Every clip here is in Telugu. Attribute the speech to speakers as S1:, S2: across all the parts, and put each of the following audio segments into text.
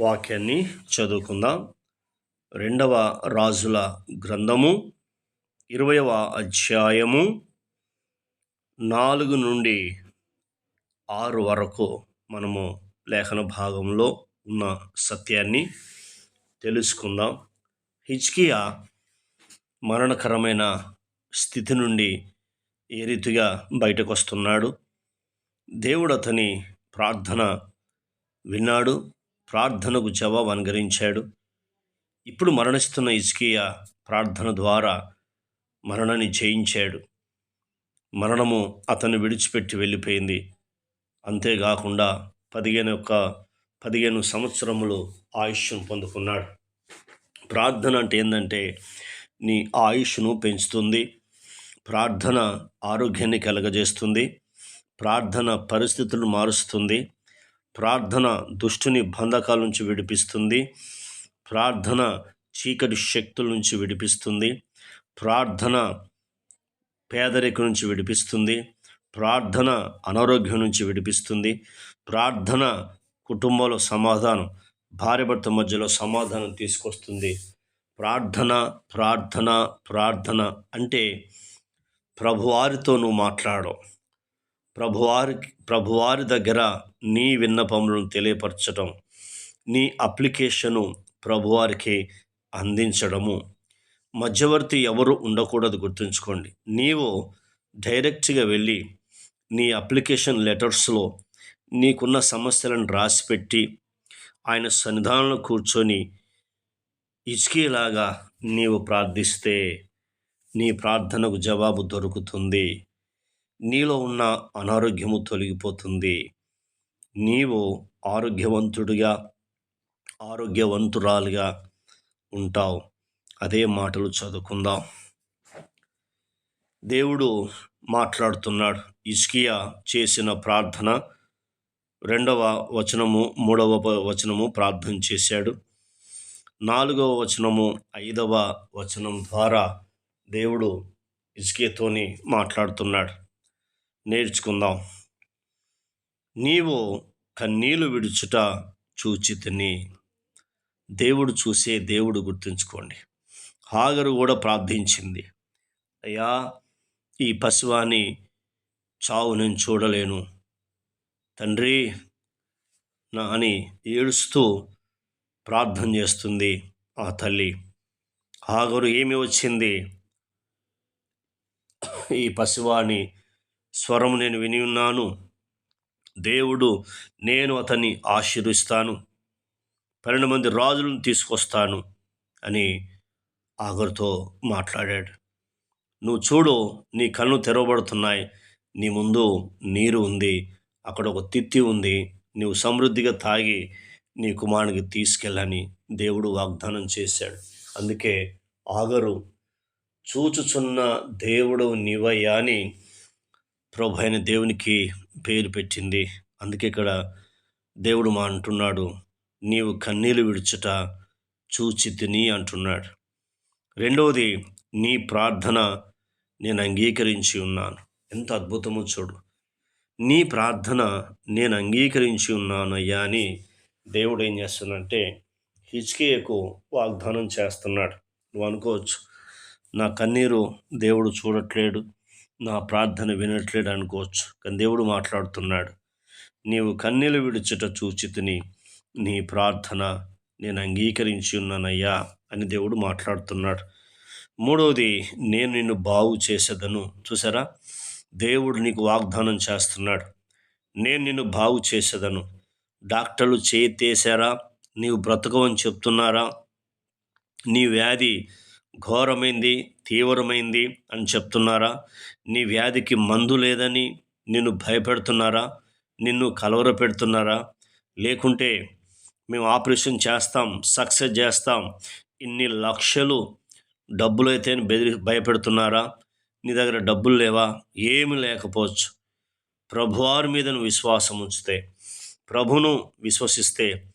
S1: వాక్యాన్ని చదువుకుందాం. రెండవ రాజుల గ్రంథము ఇరవయవ అధ్యాయము నాలుగు నుండి ఆరు వరకు మనము లేఖన భాగంలో ఉన్న సత్యాన్ని తెలుసుకుందాం. హిజ్కియా మరణకరమైన స్థితి నుండి ఏ రీతిగా బయటకు వస్తున్నాడు దేవుడు అతని ప్రార్థన విన్నాడు. ప్రార్థనకు జవాబు అనుగరించాడు ఇప్పుడు మరణిస్తున్న ఇజ్కియా ప్రార్థన ద్వారా మరణాన్ని జయించాడు. మరణము అతను విడిచిపెట్టి వెళ్ళిపోయింది. అంతేకాకుండా పదిహేను యొక్క పదిహేను సంవత్సరములు ఆయుష్ను పొందుకున్నాడు. ప్రార్థన అంటే ఏంటంటే నీ ఆయుష్ను పెంచుతుంది. ప్రార్థన ఆరోగ్యాన్ని కలగజేస్తుంది. ప్రార్థన పరిస్థితులు మారుస్తుంది. ప్రార్థన దుష్టుని బంధకాల నుంచి విడిపిస్తుంది. ప్రార్థన చీకటి శక్తుల నుంచి విడిపిస్తుంది. ప్రార్థన పేదరికం నుంచి విడిపిస్తుంది. ప్రార్థన అనారోగ్యం నుంచి విడిపిస్తుంది. ప్రార్థన కుటుంబంలో సమాధానం భార్యభర్త మధ్యలో సమాధానం తీసుకొస్తుంది. ప్రార్థన ప్రార్థన ప్రార్థన అంటే ప్రభువారితో నువ్వు మాట్లాడవు ప్రభువారి ప్రభువారి దగ్గర నీ విన్నపములను తెలియపరచడం నీ అప్లికేషను ప్రభువారికి అందించడము. మధ్యవర్తి ఎవరు ఉండకూడదు గుర్తుంచుకోండి. నీవు డైరెక్ట్గా వెళ్ళి నీ అప్లికేషన్ లెటర్స్లో నీకున్న సమస్యలను రాసిపెట్టి ఆయన సన్నిధానంలో కూర్చొని ఇచ్కేలాగా నీవు ప్రార్థిస్తే నీ ప్రార్థనకు జవాబు దొరుకుతుంది. నీలో ఉన్న అనారోగ్యము తొలగిపోతుంది. నీవు ఆరోగ్యవంతుడిగా ఆరోగ్యవంతురాలుగా ఉంటావు. అదే మాటలు చదువుకుందాం. దేవుడు మాట్లాడుతున్నాడు. ఇస్కియా చేసిన ప్రార్థన రెండవ వచనము మూడవ వచనము ప్రార్థన చేశాడు. నాలుగవ వచనము ఐదవ వచనం ద్వారా దేవుడు ఇస్కియతోని మాట్లాడుతున్నాడు. నేర్చుకుందాం. నీవు కన్నీళ్ళు విడుచుట చూచితిని దేవుడు చూసే దేవుడు గుర్తుంచుకోండి. హాగరు కూడా ప్రార్థించింది. అయ్యా ఈ పశువాని చావు నేను చూడలేను. తండ్రి నా అని ఏడుస్తూ ప్రార్థన చేస్తుంది ఆ తల్లి. హాగరు ఏమి వచ్చింది? ఈ పశువాన్ని స్వరం నేను విని ఉన్నాను. దేవుడు నేను అతన్ని ఆశీర్విస్తాను పన్నెండు మంది రాజులను తీసుకొస్తాను అని ఆగరుతో మాట్లాడాడు. నువ్వు చూడు నీ కళ్ళు తెరవబడుతున్నాయి. నీ ముందు నీరు ఉంది. అక్కడ ఒక తిత్తి ఉంది. నీవు సమృద్ధిగా తాగి నీ కుమారునికి తీసుకెళ్ళని దేవుడు వాగ్దానం చేశాడు. అందుకే ఆగరు. చూచుచున్న దేవుడు నీవయ్యా అని ప్రభు అయిన దేవునికి పేరు పెట్టింది. అందుకే ఇక్కడ దేవుడు మా అంటున్నాడు నీవు కన్నీలు విడుచుట చూచి తిని అంటున్నాడు. రెండవది నీ ప్రార్థన నేను అంగీకరించి ఉన్నాను. ఎంత అద్భుతమో చూడు. నీ ప్రార్థన నేను అంగీకరించి ఉన్నాను అయ్యా అని దేవుడు ఏం చేస్తున్నాడంటే హిచ్కేయకు వాగ్దానం చేస్తున్నాడు. నువ్వు అనుకోవచ్చు నా కన్నీరు దేవుడు చూడట్లేడు. నా ప్రార్థన వినట్లేడు అనుకోవచ్చు కానీ దేవుడు మాట్లాడుతున్నాడు. నీవు కన్నీలు విడుచుట చూచితిని నీ ప్రార్థన నేను అంగీకరించి ఉన్నానయ్యా అని దేవుడు మాట్లాడుతున్నాడు. మూడవది నేను నిన్ను బాగు చేసేదను. చూసారా? దేవుడు నీకు వాగ్దానం చేస్తున్నాడు. నేను నిన్ను బాగు చేసేదను. డాక్టర్లు చేతేసారా నీవు బ్రతకవని చెప్తున్నారా? నీ వ్యాధి ఘోరమైంది తీవ్రమైంది అని చెప్తున్నారా? నీ వ్యాధికి మందు లేదని నిన్ను భయపెడుతున్నారా? నిన్ను కలవర పెడుతున్నారా? లేకుంటే మేము ఆపరేషన్ చేస్తాం సక్సెస్ చేస్తాం. ఇన్ని లక్షలు డబ్బులు అయితే బెదిరి భయపెడుతున్నారా? నీ దగ్గర డబ్బులు లేవా? ఏమి లేకపోవచ్చు. ప్రభువారి మీద నువ్వు విశ్వాసం ఉంచితే ప్రభును విశ్వసిస్తే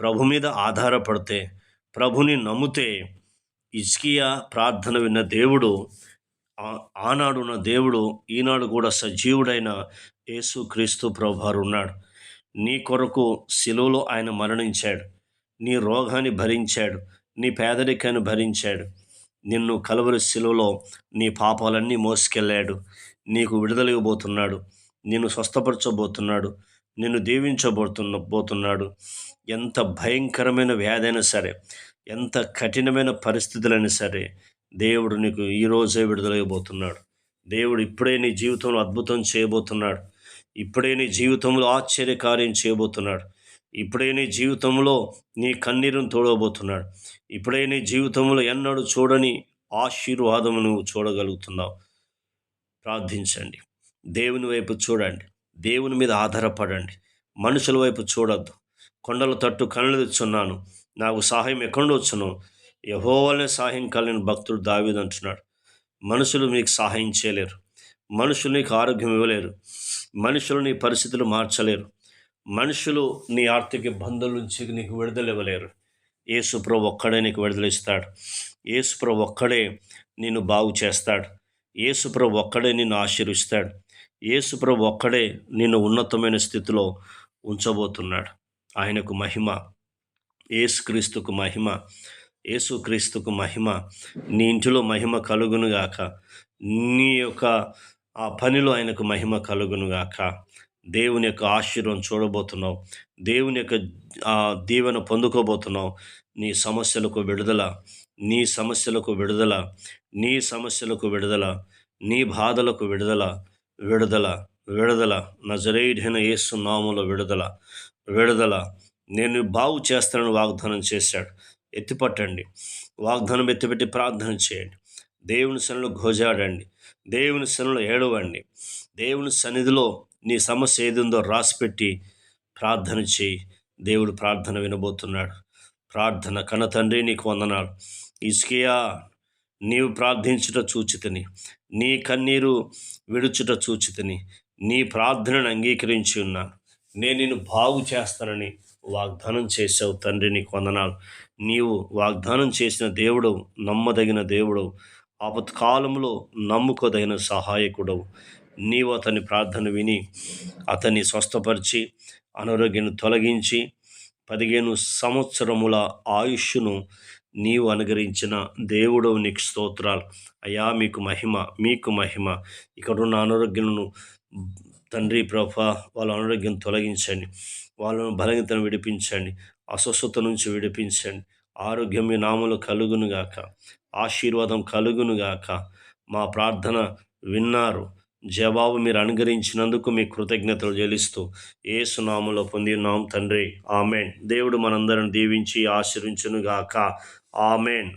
S1: ప్రభు మీద ఆధారపడితే ప్రభుని నమ్మితే ఇస్కియా ప్రార్థన విన్న దేవుడు ఆనాడున్న దేవుడు ఈనాడు కూడా సజీవుడైన యేసు క్రీస్తు ప్రభువారు ఉన్నాడు. నీ కొరకు శిలువలో ఆయన మరణించాడు. నీ రోగాన్ని భరించాడు. నీ పేదరికాన్ని భరించాడు. నిన్ను కలవరి శిలువలో నీ పాపాలన్నీ మోసుకెళ్ళాడు. నీకు విడుదల ఇవ్వబోతున్నాడు. నిన్ను స్వస్థపరచబోతున్నాడు. నిన్ను దీవించబోతున్న పోతున్నాడు ఎంత భయంకరమైన వ్యాధి సరే ఎంత కఠినమైన పరిస్థితులైనా సరే దేవుడు నీకు ఈరోజే రోజే ఇవ్వబోతున్నాడు దేవుడు ఇప్పుడే నీ జీవితంలో అద్భుతం చేయబోతున్నాడు. ఇప్పుడే నీ జీవితంలో ఆశ్చర్యకార్యం చేయబోతున్నాడు. ఇప్పుడే నీ జీవితంలో నీ కన్నీరును తోడబోతున్నాడు. ఇప్పుడే నీ జీవితంలో ఎన్నడూ చూడని ఆశీర్వాదము నువ్వు చూడగలుగుతున్నావు. ప్రార్థించండి. దేవుని వైపు చూడండి. దేవుని మీద ఆధారపడండి. మనుషుల వైపు చూడొద్దు. కొండల తట్టు కళ్ళు తెచ్చున్నాను. నాకు సహాయం ఎక్కడ వచ్చును. యహోవలనే సహాయం కలిగిన భక్తుడు దావీదు అంటున్నాడు. మనుషులు మీకు సహాయం చేయలేరు. మనుషులు నీకు ఆరోగ్యం ఇవ్వలేరు. మనుషులు నీ పరిస్థితులు మార్చలేరు. మనుషులు నీ ఆర్థిక ఇబ్బందుల నుంచి నీకు విడుదల ఇవ్వలేరు. ఏసుప్రభు ఒక్కడే నీకు విడుదల ఇస్తాడు. ఏసుప్రభు ఒక్కడే నిన్ను బాగు చేస్తాడు. ఏసుప్రభు ఒక్కడే నిన్ను ఆశీర్విస్తాడు ఏసుప్రభు ఒక్కడే నిన్ను ఉన్నతమైన స్థితిలో ఉంచబోతున్నాడు. ఆయనకు మహిమ ఏసుక్రీస్తుకు మహిమ ఏసుక్రీస్తుకు మహిమ నీ ఇంటిలో మహిమ కలుగునుగాక నీ యొక్క ఆ పనిలో ఆయనకు మహిమ కలుగునుగాక దేవుని యొక్క ఆశీర్వం చూడబోతున్నావు. దేవుని యొక్క ఆ దీవెన పొందుకోబోతున్నావు. నీ సమస్యలకు విడుదల నీ సమస్యలకు విడుదల నీ సమస్యలకు విడుదల నీ బాధలకు విడుదల విడుదల విడుదల. నజరేయుడైన ఏసు నామల విడుదల విడుదల. నేను బాగు చేస్తానని వాగ్దానం చేశాడు. ఎత్తిపట్టండి. వాగ్దానం ఎత్తిపెట్టి ప్రార్థన చేయండి. దేవుని సన్నిలో గోజాడండి దేవుని శనలో ఏడవండి. దేవుని సన్నిధిలో నీ సమస్య ఏదిందో రాసిపెట్టి ప్రార్థన చేయి. దేవుడు ప్రార్థన వినబోతున్నాడు. ప్రార్థన కన్న తండ్రి నీకు వందనాలు. ఇసుకియా నీవు ప్రార్థించుట చూచితని. నీ కన్నీరు విడుచుట చూచితని. నీ ప్రార్థనను అంగీకరించి ఉన్నాను నేను నిన్ను బాగు చేస్తానని వాగ్దానం చేసావు తండ్రి నీకు వందనాలు. నీవు వాగ్దానం చేసిన దేవుడు నమ్మదగిన దేవుడు ఆపత్కాలంలో నమ్ముకోదగిన సహాయకుడవు. నీవు అతని ప్రార్థన విని అతన్ని స్వస్థపరిచి అనారోగ్యాన్ని తొలగించి పదిహేను సంవత్సరముల ఆయుష్ను నీవు అనుగరించిన దేవుడు నీకు స్తోత్రాలు. అయా మీకు మహిమ మీకు మహిమ. ఇక్కడున్న అనారోగ్యాలను తండ్రి ప్రభ వాళ్ళ అనారోగ్యం తొలగించండి. వాళ్ళను బలహీనతను విడిపించండి అస్వస్థత నుంచి విడిపించండి. ఆరోగ్యం మీ నామలు కలుగునుగాక ఆశీర్వాదం కలుగునుగాక మా ప్రార్థన విన్నారు. జవాబు మీరు అనుగరించినందుకు మీ కృతజ్ఞతలు చెల్లిస్తూ ఏసునాములో పొంది నాం తండ్రి. ఆమెన్. దేవుడు మనందరం దీవించి ఆశ్రయించునుగాక ఆమెన్.